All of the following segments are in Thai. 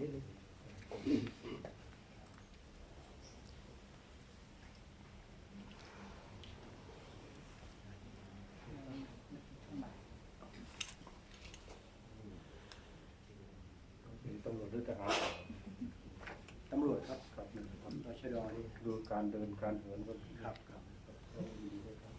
นิดนึงเป็นตำรวจหรือทหารตำรวจครับครับครับตชดนี่ดูการเดินการเหินก็ครับครับ ต้องดีด้วยครับ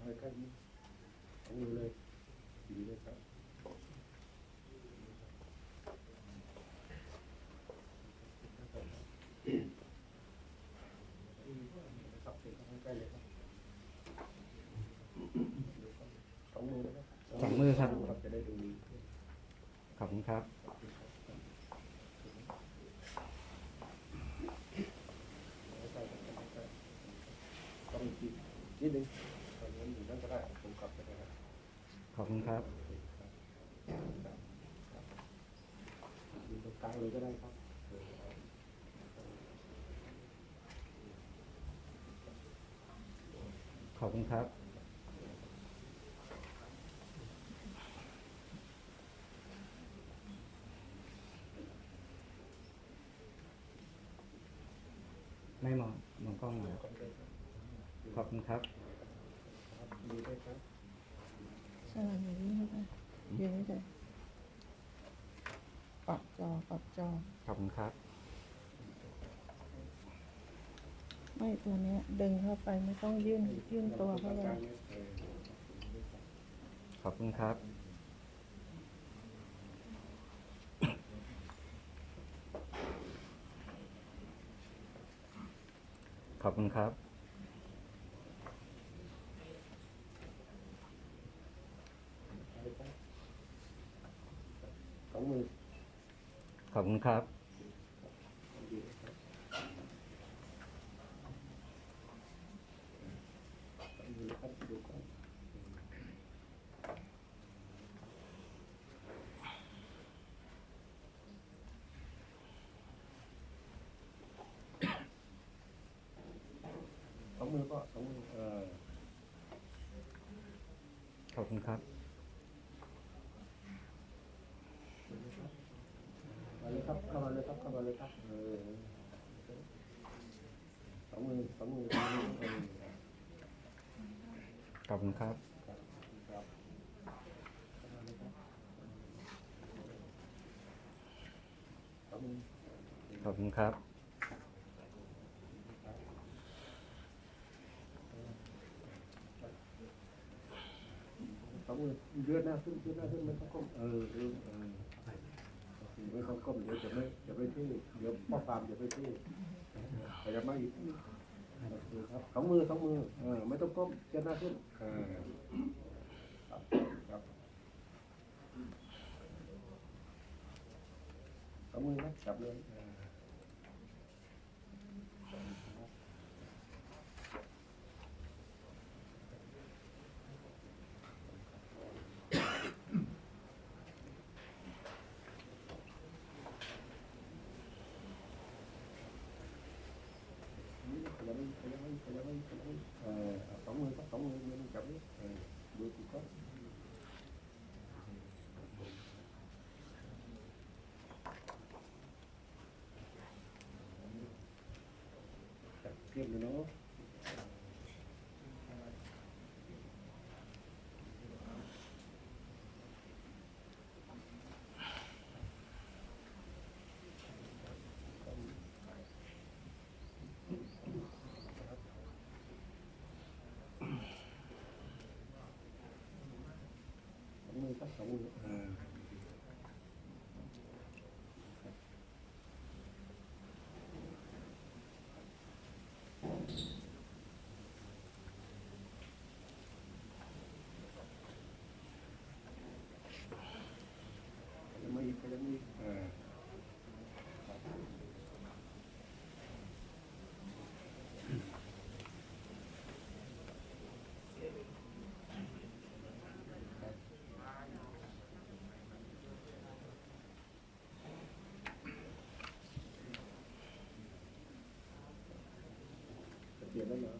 ให้ใกล้นี้เอามือเลยดีเลยครับครับเสร็จแล้วใกล้เลยครับสองมือนะครับ สอง มือครับครับจะได้ดูขอบคุณครับ ต้องอีกนิดนึงตอนนี้อยู่นั่นก็ได้ผมกลับไปได้ครับขอบคุณครับอยู่ตรงกลางเลยก็ได้ครับ ขอบคุณครับ ไม่มองมอง กล้องหน่อยขอบคุณครับดูได้ครับสลับอย่างนี้ค่ะยืนเฉยปรับจอปรับจอ ขอบคุณครับ ไม่ตัวเนี้ย ดึงเข้าไปไม่ต้องยื่นยื่นตัวเข้าไป ขอบคุณครับ อบคุณครับสองมือขอบคุณครับ สองมือครับดูก่อน สองมือก็สองมือเออขอบคุณครับมาเลยครับเข้ามาเลยครับเข้ามาเลยครับเออสองมือสองมือสองมือเออขอบคุณครับ ครับครับเข้ามาเลยครับสองมือ ขอบคุณครับ สองมือ เลือดหน้าขึ้นเลือดหน้าขึ้นไม่ต้องก้มเออเออเออไม่ต้องก้มเดี๋ยวจะไม่จะไม่ที่เดี๋ยวพ่อฟาร์มจะไม่ที่ขยับมาอีกโอครับสองมือสองมือเออไม่ต้องก้มเลือดหน้าขึ้นเออครับสองมือนะจับเลยเออ ขยับไปขยับไปขยับไปขยับไปเออเอาสองมือครับสองมือมือหนึ่งจับนี่เออดูถูกครับ จับเทียบเลยเนาะสองมือ แล้วนะ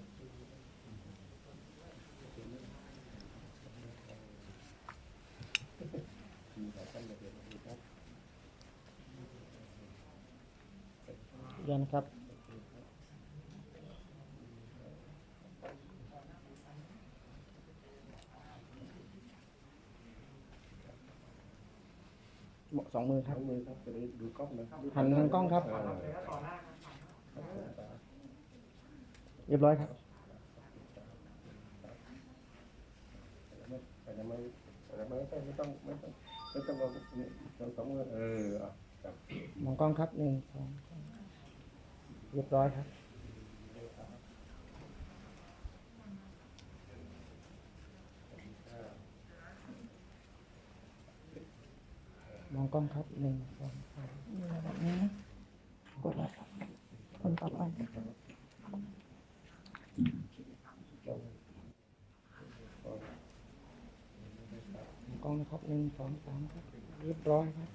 มีหลายท่านมาเรียนนะครับยันครับสองมือครับทั้งมือครับจะได้ดูกล้องนะหันทางกล้องครับ เรียบร้อยครับ แต่ทำไมแต่ทำไมไม่ต้องไม่ต้องไม่ต้องลงนี่ลองสองมือเอออะครับมองกล้องครับหนึ่งสองสามเรียบร้อยครับ มองกล้องครับหนึ่งสองสามแบบนี้นะกดแล้วครับคนต่อไป องกล้องนะครับหนึ่งสองสามครับเรียบร้อยครับ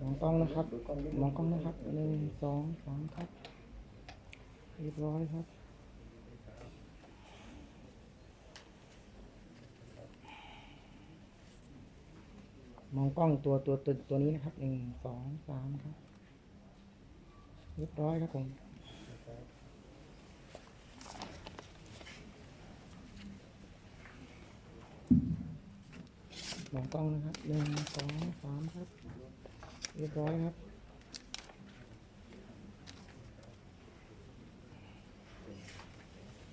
มองกล้องนะครับมองกล้องนะครับหนึ่งสองสามครับเรียบร้อยครับมองกล้องตัวตัวตัวตัวนี้นะครับหนึ่งสองสามครับเรียบร้อยครับผม ม องกล้องนะครับหนึ่งสองสามครับเรียบร้อยครับ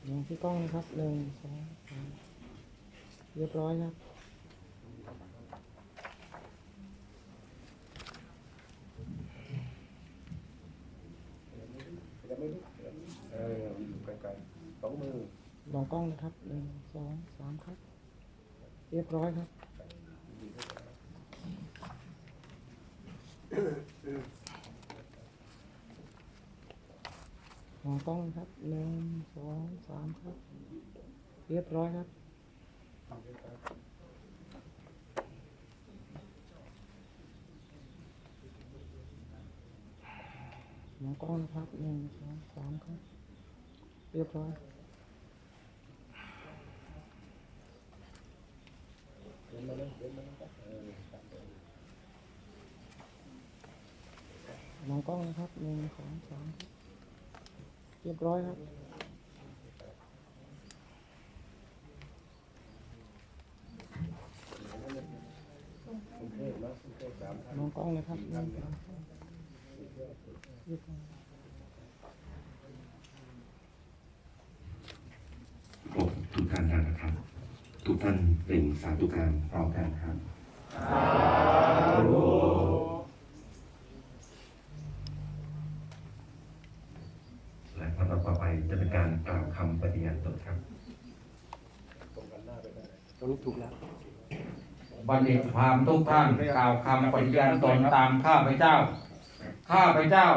มองที่กล้องนะครับหนึ่งสองสามเรียบร้อยครับจะไม่ได้เอออยู่ไกลๆสองมือมองกล้องนะครับหนึ่งสองสามครับ เรียบร้อยครับ มองกล้องครับหนึ่งสองสามครับ เรียบร้อยครับ มองกล้องนะครับหนึ่งสองสามครับ เรียบร้อย เดินมาเลยเดินมาเลยครับเออครับ มองกล้องนะครับหนึ่งสองสามเรียบร้อยครับมองกล้องนะครับหนึ่งสองสามเรียบร้อยทุกท่านนะครับ ทุกท่านเป็นสาธุการพร้อมกันครับลำดับต่อไปจะเป็นการกล่าวคำปฏิญาณตนครับ ตรงกันหน้าไปได้ ตรงนี้ ถูกแล้วบัณฑิตพราหมณ์ทุกท่านกล่าวคำปฏิญาณตนตามข้าพเจ้า ข้าพเจ้า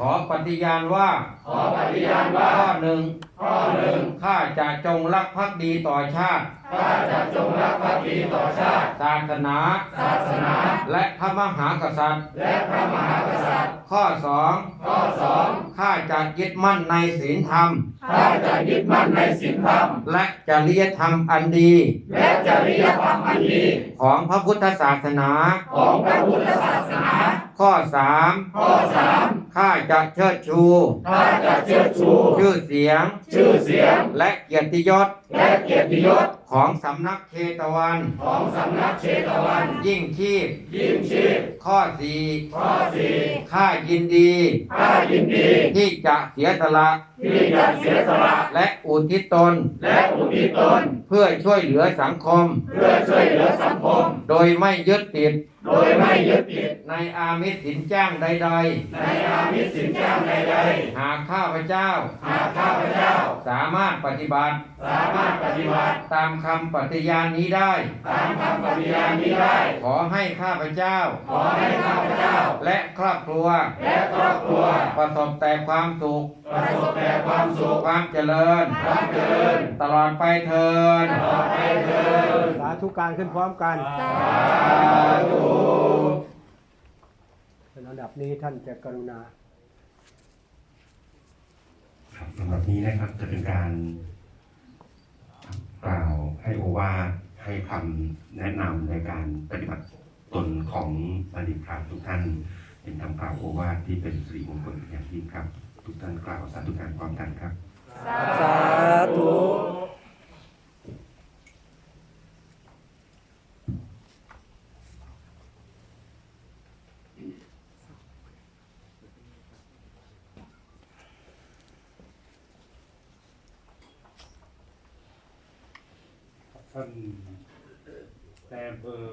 ขอปฏิญาณว่า ขอปฏิญาณว่า ข้อหนึ่ง ข้อหนึ่ง ข้าจะจงรักภักดีต่อชาติ ข้าจะจงรักภักดีต่อชาติ ศาสนา ศาสนา และพระมหากษัตริย์ และพระมหากษัตริย์ ข้อสอง ข้อสอง ข้าจะยึดมั่นในศีลธรรม ข้าจะยึดมั่นในศีลธรรมและจริยธรรมอันดี ของพระพุทธศาสนา ของพระพุทธศาสนา ข้อสามข้อสามข้าจะเชิดชู ข้าจะเชิดชู ชื่อเสียงชื่อเสียง และเกียรติยศ และเกียรติยศของสำนักเชตวัน ของสำนักเชตวัน ยิ่งชีพ ยิ่งชีพ ข้อสี่ข้อสี่ข้ายินดีข้ายินดี ที่จะเสียสละที่จะเสียสละและอุทิศตน และอุทิศตน เพื่อช่วยเหลือสังคม เพื่อช่วยเหลือสังคม โดยไม่ยึดติด โดยไม่ยึดติด ในอามิสสินจ้างใด ๆ ในอามิสสินจ้างใด ๆ หากข้าพเจ้า หากข้าพเจ้าสามารถปฏิบัติ สามารถปฏิบัติ ตามคำปฏิญาณนี้ได้ ตามคำปฏิญาณนี้ได้ ขอให้ข้าพเจ้า ขอให้ข้าพเจ้า และครอบครัว และครอบครัว ประสบแต่ความสุข ประสบแต่ความสุข ความเจริญ ความเจริญ ตลอดไปเทินตลอดไปเถิดสาธุการขึ้นพร้อมกัน สาธุเป็นอันดับนี้ท่านจะกรุณา สำหรับนี้นะครับจะเป็นการกล่าวให้โอวาให้คำแนะนำในการปฏิบัติตนของบัณฑิตพระทุกท่าน เป็นคำกล่าวโอวาทที่เป็นสิริมงคลอย่างยิ่งครับ ทุกท่านกล่าวสาธุการความกันครับ สาธุ ท่านในอำเภอ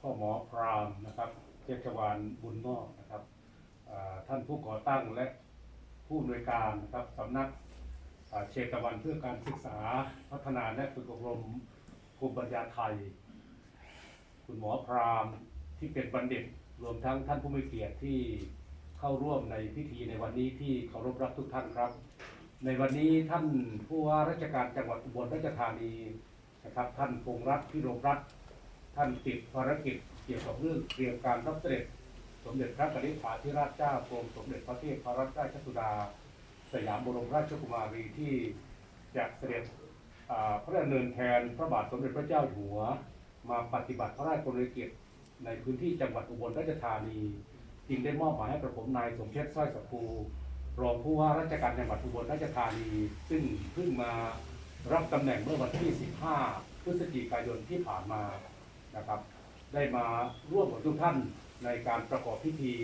พ่อหมอพรามนะครับเจษวานบุญนอกนะครับท่านผู้ก่อตั้งและผู้อำนวยการนะครับสำนักเอ่อเชตวันเพื่อการศึกษาพัฒนาและฝึกอบรมภูมิปัญญาไทย คุณหมอพรามที่เป็นบัณฑิตรวมทั้งท่านผู้มีเกียรติที่เข้าร่วมในพิธีในวันนี้ที่เคารพรักทุกท่านครับ ในวันนี้ท่านผู้ว่าราชการจังหวัดอุบลราชธานีนะครับ ท่านพงรัตน์พิรมรัตน์ท่านติดภารกิจเกี่ยวกับเรื่องเตรียมการรับเสด็จ สมเด็จพระกนิษฐาธิราชเจ้ากรมสมเด็จพระเทพรัตนราชสุดา สยามบรมราชกุมารีที่จะเสด็จพระดำเนินแทนพระบาทสมเด็จพระเจ้าอยู่หัว มาปฏิบัติพระราชกรณียกิจในพื้นที่จังหวัดอุบลราชธานี จึงได้มอบหมายให้กระผมนายสมเพชรสร้อยสภู รองผู้ว่าราชการจังหวัดอุบลราชธานี ซึ่งเพิ่งมารับตำแหน่งเมื่อวันที่ 15 พฤศจิกายนที่ผ่านมานะครับ ได้มาร่วมกับทุกท่านในการประกอบพิธี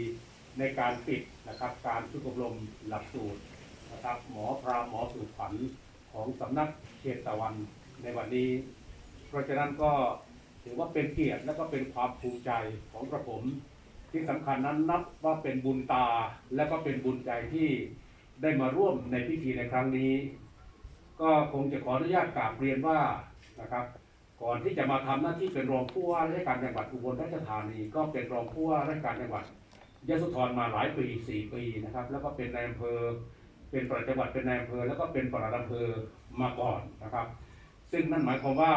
ในการปิดนะครับการฝึกอบรมหลักสูตรนะครับหมอพรามหมอสูตรฝันของสำนักเขตตะวันในวันนี้ เพราะฉะนั้นก็ถือว่าเป็นเกียรติและก็เป็นความภูมิใจของกระผม ที่สำคัญนั้นนับว่าเป็นบุญตาและก็เป็นบุญใจที่ได้มาร่วมในพิธีในครั้งนี้ ก็คงจะขออนุญาตกราบเรียนว่านะครับ ก่อนที่จะมาทำหน้าที่เป็นรองผู้ว่าราชการจังหวัดอุบลราชธานี ก็เป็นรองผู้ว่าราชการจังหวัดยโสธรมาหลายปีสี่ปีนะครับ แล้วก็เป็นนายอำเภอ เป็นปลัดจังหวัดเป็นนายอำเภอ แล้วก็เป็นปลัดอำเภอมาก่อนนะครับ ซึ่งนั่นหมายความว่า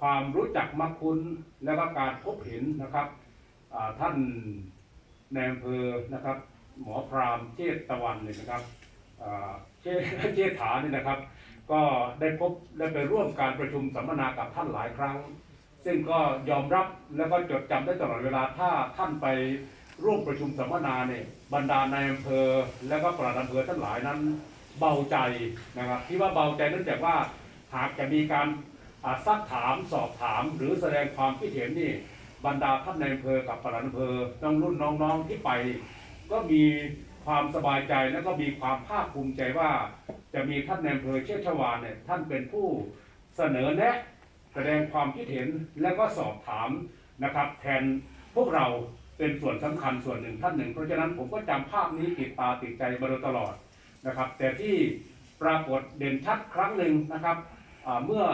ความรู้จักมักคุ้นแล้วก็การพบเห็นนะครับ ท่านในอำเภอนะครับ หมอพรามเชษตะวันเนี่ยนะครับเชษเชษฐาเนี่ยนะครับ ก็ได้พบได้ไปร่วมการประชุมสัมมนากับท่านหลายครั้ง ซึ่งก็ยอมรับแล้วก็จดจำได้ตลอดเวลาถ้าท่านไปร่วมประชุมสัมมนาเนี่ยบรรดาในอำเภอ แล้วก็ปลัดอำเภอทั้งหลายนั้นเบาใจนะครับที่ว่าเบาใจเนื่องจากว่าหากจะมีการซักถามสอบถามหรือแสดงความคิดเห็นนี่ บรรดาท่านในอำเภอกับปลัดอำเภอน้องรุ่นน้องๆที่ไป ก็มีความสบายใจและก็มีความภาคภูมิใจว่า จะมีท่านในอำเภอเชษฐวานเนี่ยท่านเป็นผู้เสนอแนะแสดงความคิดเห็นและก็สอบถามนะครับ แทนพวกเราเป็นส่วนสำคัญส่วนหนึ่งท่านหนึ่ง เพราะฉะนั้นผมก็จำภาพนี้ติดตาติดใจมาโดยตลอดนะครับ แต่ที่ปรากฏเด่นชัดครั้งหนึ่งนะครับเมื่อ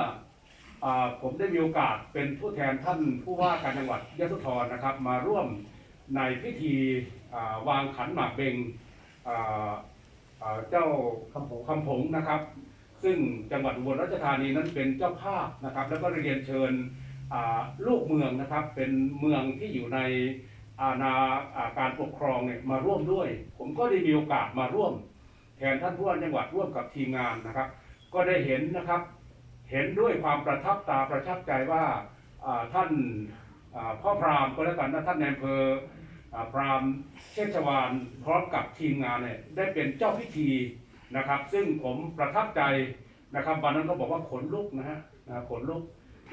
ผมได้มีโอกาสเป็นผู้แทนท่านผู้ว่าการจังหวัดยะโสธรนะครับ มาร่วมในพิธีวางขันหมากเบงเจ้าคำผงคำผงนะครับ ซึ่งจังหวัดอุบลราชธานีนั้นเป็นเจ้าภาพนะครับ แล้วก็เรียนเชิญลูกเมืองนะครับเป็นเมืองที่อยู่ในอาณาการปกครองเนี่ยมาร่วมด้วย ผมก็ได้มีโอกาสมาร่วม แทนท่านผู้ว่าจังหวัดร่วมกับทีมงานนะครับ ก็ได้เห็นนะครับ เห็นด้วยความประทับตาประทับใจว่าท่านพ่อพรามก็แล้วกันนะท่านในอำเภออ่าพรามเชษฐวานพร้อมกับทีมงานเนี่ยได้เป็นเจ้าพิธีนะครับ ซึ่งผมประทับใจนะครับวันนั้นก็บอกว่าขนลุกนะฮะขนลุก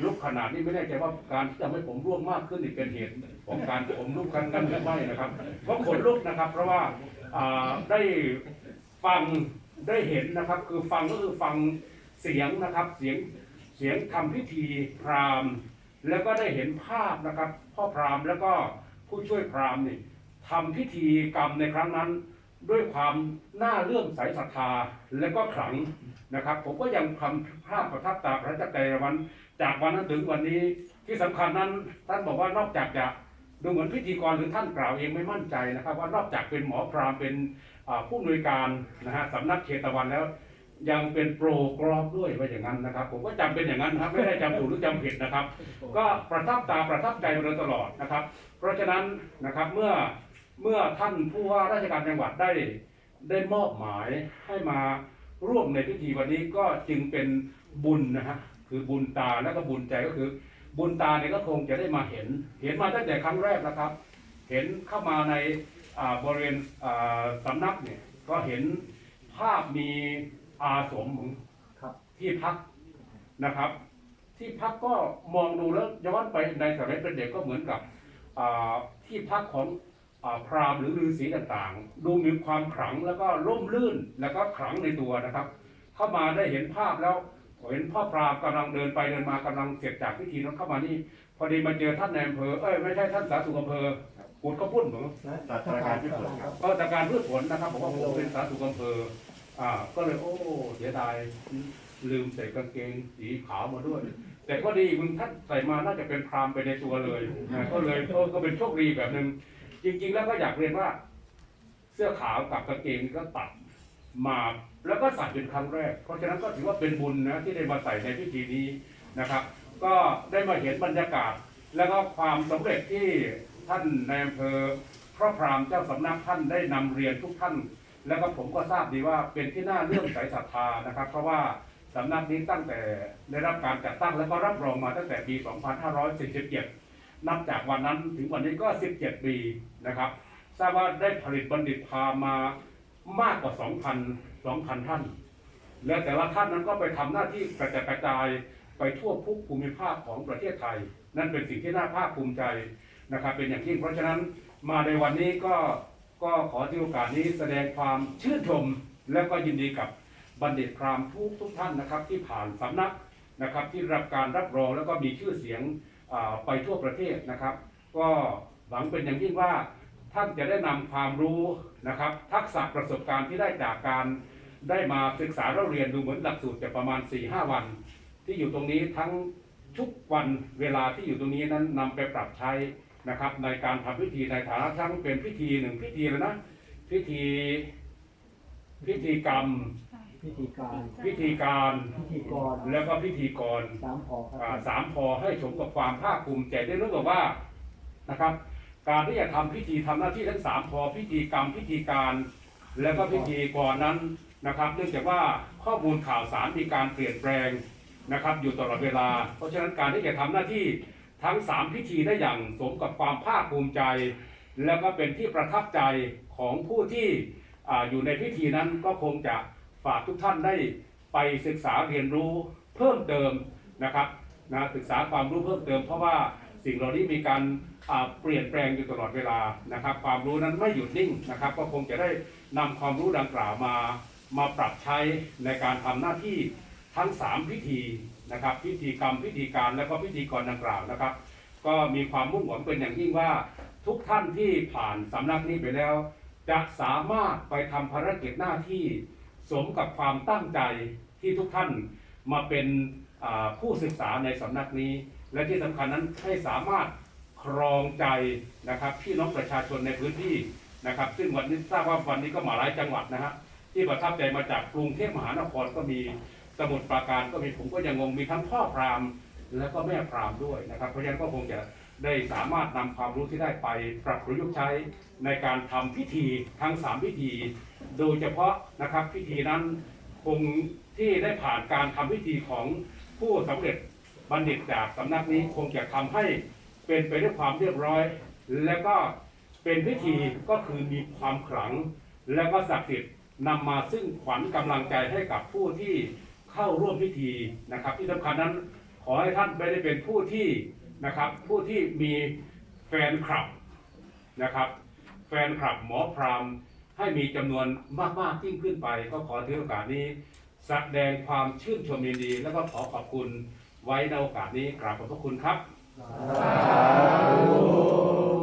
ลุกขนาดนี้ไม่แน่ใจว่าการที่ทำให้ผมร่วงมากขึ้นนี่เป็นเหตุของการผมลุกกันกันหรือไม่นะครับก็ขนลุกนะครับ เพราะว่าได้ฟังได้เห็นนะครับ คือฟังก็คือฟัง เสียงนะครับเสียงเสียงทำพิธีพราหมณ์ แล้วก็ได้เห็นภาพนะครับพ่อพราหมณ์แล้วก็ผู้ช่วยพราหมณ์นี่ทำพิธีกรรมในครั้งนั้น ด้วยความน่าเลื่อมใสศรัทธาและก็ขลังนะครับ ผมก็ยังทำภาพประทับตาประทับใจวัน จากวันนั้นถึงวันนี้ที่สำคัญนั้นท่านบอกว่านอกจากจะดูเหมือนพิธีกรหรือท่านกล่าวเองไม่มั่นใจนะครับ ว่านอกจากเป็นหมอพราหมณ์เป็นผู้อำนวยการนะฮะสำนักเขตตะวันแล้ว ยังเป็นโปรกรอบด้วยว่าอย่างนั้นนะครับ ผมก็จำเป็นอย่างนั้นนะครับไม่ได้จำถูกหรือจำผิดนะครับ ก็ประทับตาประทับใจมาโดยตลอดนะครับ เพราะฉะนั้นนะครับเมื่อเมื่อท่านผู้ว่าราชการจังหวัดได้ได้มอบหมายให้มาร่วมในพิธีวันนี้ก็จึงเป็นบุญนะฮะคือบุญตาและก็บุญใจก็คือ บุญตาเนี่ยก็คงจะได้มาเห็น เห็นมาตั้งแต่ครั้งแรกนะครับ เห็นเข้ามาในอ่าบริเวณอ่าสำนักเนี่ยก็เห็นภาพมี อาสมของครับ ที่พักนะครับ ที่พักก็มองดูแล้วย้อนไปในสมัยเป็นเด็กก็เหมือนกับอ่าที่พักของอาพราหมณ์หรือฤาษีต่างๆ ดูมีความขลังแล้วก็ร่มรื่นแล้วก็ขลังในตัวนะครับ เข้ามาได้เห็นภาพแล้วเห็นพ่อพราหมณ์กำลังเดินไปเดินมากำลังเสร็จจากพิธีนั้นเข้ามานี่ พอดีมาเจอท่านในอำเภอเอ้ยไม่ใช่ท่านสาธารณสุขอำเภอปูดข้าวปุ้นเหมือนศาสตราจารย์พิสุทธิ์ครับ ก็จากการพืชผลนะครับผมว่าผมเป็นสาธารณสุขอำเภอ อ่า ก็เลยโอ้เสียดายลืมใส่กางเกงสีขาวมาด้วย แต่ก็ดีมึงท่านใส่มาน่าจะเป็นพรามไปในตัวเลยนะก็เลยก็ก็เป็นโชคดีแบบหนึ่งจริง ๆ แล้วก็อยากเรียนว่า เสื้อขาวกับกางเกงก็ตัดมาแล้วก็ใส่เป็นครั้งแรก เพราะฉะนั้นก็ถือว่าเป็นบุญนะที่ได้มาใส่ในพิธีนี้นะครับ ก็ได้มาเห็นบรรยากาศ แล้วก็ความสำเร็จที่ท่านในอำเภอพระพรามเจ้าสำนักท่านได้นำเรียนทุกท่าน แล้วก็ผมก็ทราบดีว่าเป็นที่น่าเลื่อมใสศรัทธานะครับ เพราะว่าสำนักนี้ตั้งแต่ได้รับการจัดตั้งแล้วก็รับรองมาตั้งแต่ปี 2547 นับจากวันนั้นถึงวันนี้ก็ 17 ปีนะครับ ทราบว่าได้ผลิตบัณฑิตพามามากกว่า 2,000 2,000 ท่าน และแต่ละท่านนั้นก็ไปทำหน้าที่กระจายกระจายไปทั่วทุกภูมิภาคของประเทศไทย นั่นเป็นสิ่งที่น่าภาคภูมิใจนะครับ เป็นอย่างยิ่งเพราะฉะนั้นมาในวันนี้ก็ ก็ขอที่โอกาสนี้แสดงความชื่นชม และก็ยินดีกับบัณฑิตพรามทุกทุกท่านนะครับ ที่ผ่านสำนักนะครับที่รับการรับรองแล้วก็มีชื่อเสียงไปทั่วประเทศนะครับ ก็หวังเป็นอย่างยิ่งว่าท่านจะได้นำความรู้นะครับ ทักษะประสบการณ์ที่ได้จากการได้มาศึกษาเราเรียนดูเหมือนหลักสูตรจะประมาณ 4-5 วัน ที่อยู่ตรงนี้ทั้งทุกวันเวลาที่อยู่ตรงนี้นั้นนำไปปรับใช้ นะครับในการทำพิธีในฐานะทั้งเป็นพิธีหนึ่งพิธีแล้วนะพิธี พิธีกรรม พิธีการ พิธีการพิธีกรแล้วก็พิธีกรสามพอคอ่ารับสามพอให้สมกับความภาคภูมิใจได้รู้กับว่านะครับ การที่จะทำพิธีทำหน้าที่ทั้งสามพอพิธีกรรมพิธีการ แล้วก็พิธีกรนั้นนะครับเนื่องจากว่าข้อมูลข่าวสารมีการเปลี่ยนแปลงนะครับ อยู่ตลอดเวลา เพราะฉะนั้นการที่จะทำหน้าที่ ทั้งสามพิธีได้อย่างสมกับความภาคภูมิใจ แล้วก็เป็นที่ประทับใจของผู้ที่ออยู่ในพิธีนั้นก็คงจะฝากทุกท่านได้ไปศึกษาเรียนรู้เพิ่มเติมนะครับนะศึกษาความรู้เพิ่มเติม เพราะว่าสิ่งเหล่านี้มีการเปลี่ยนแปลงอยู่ตลอดเวลานะครับ ความรู้นั้นไม่หยุดนิ่งนะครับ ก็คงจะได้นำความรู้ดังกล่าวมามาปรับใช้ในการทำหน้าที่ทั้ง 3 พิธี นะครับ พิธีกรรมพิธีการและก็พิธีกรดังกล่าวนะครับ ก็มีความมุ่งหวังเป็นอย่างยิ่งว่าทุกท่านที่ผ่านสำนักนี้ไปแล้ว จะสามารถไปทำภารกิจหน้าที่สมกับความตั้งใจที่ทุกท่านมาเป็นผู้ศึกษาในสำนักนี้ และที่สำคัญนั้นให้สามารถครองใจนะครับพี่น้องประชาชนในพื้นที่นะครับ ซึ่งวันนี้ทราบว่าวันนี้ก็มาหลายจังหวัดนะฮะที่ประทับใจมาจากกรุงเทพมหานครก็มี สมุทรปราการก็มีผมก็ยังงงมีทั้งพ่อพราหมณ์แล้วก็แม่พราหมณ์ด้วยนะครับ เพราะฉะนั้นก็คงจะได้สามารถนำความรู้ที่ได้ไปปรับประยุกต์ใช้ในการทำพิธีทั้ง 3 พิธี โดยเฉพาะนะครับพิธีนั้นคงที่ได้ผ่านการทำพิธีของผู้สำเร็จบัณฑิตจากสำนักนี้คงจะทำให้เป็นไปด้วยความเรียบร้อย และก็เป็นพิธีก็คือมีความขลัง และก็ศักดิ์สิทธิ์นำมาซึ่งขวัญกำลังใจให้กับผู้ที่ เข้าร่วมพิธีนะครับ ที่สำคัญนั้นขอให้ท่านไม่ได้เป็นผู้ที่นะครับผู้ที่มีแฟนคลับนะครับ แฟนคลับหมอพรามให้มีจำนวนมากๆยิ่งขึ้นไป ก็ขอถือโอกาสนี้แสดงความชื่นชมยินดี แล้วก็ขอขอบคุณไว้ในโอกาสนี้กราบขอบพระคุณครับสาธุ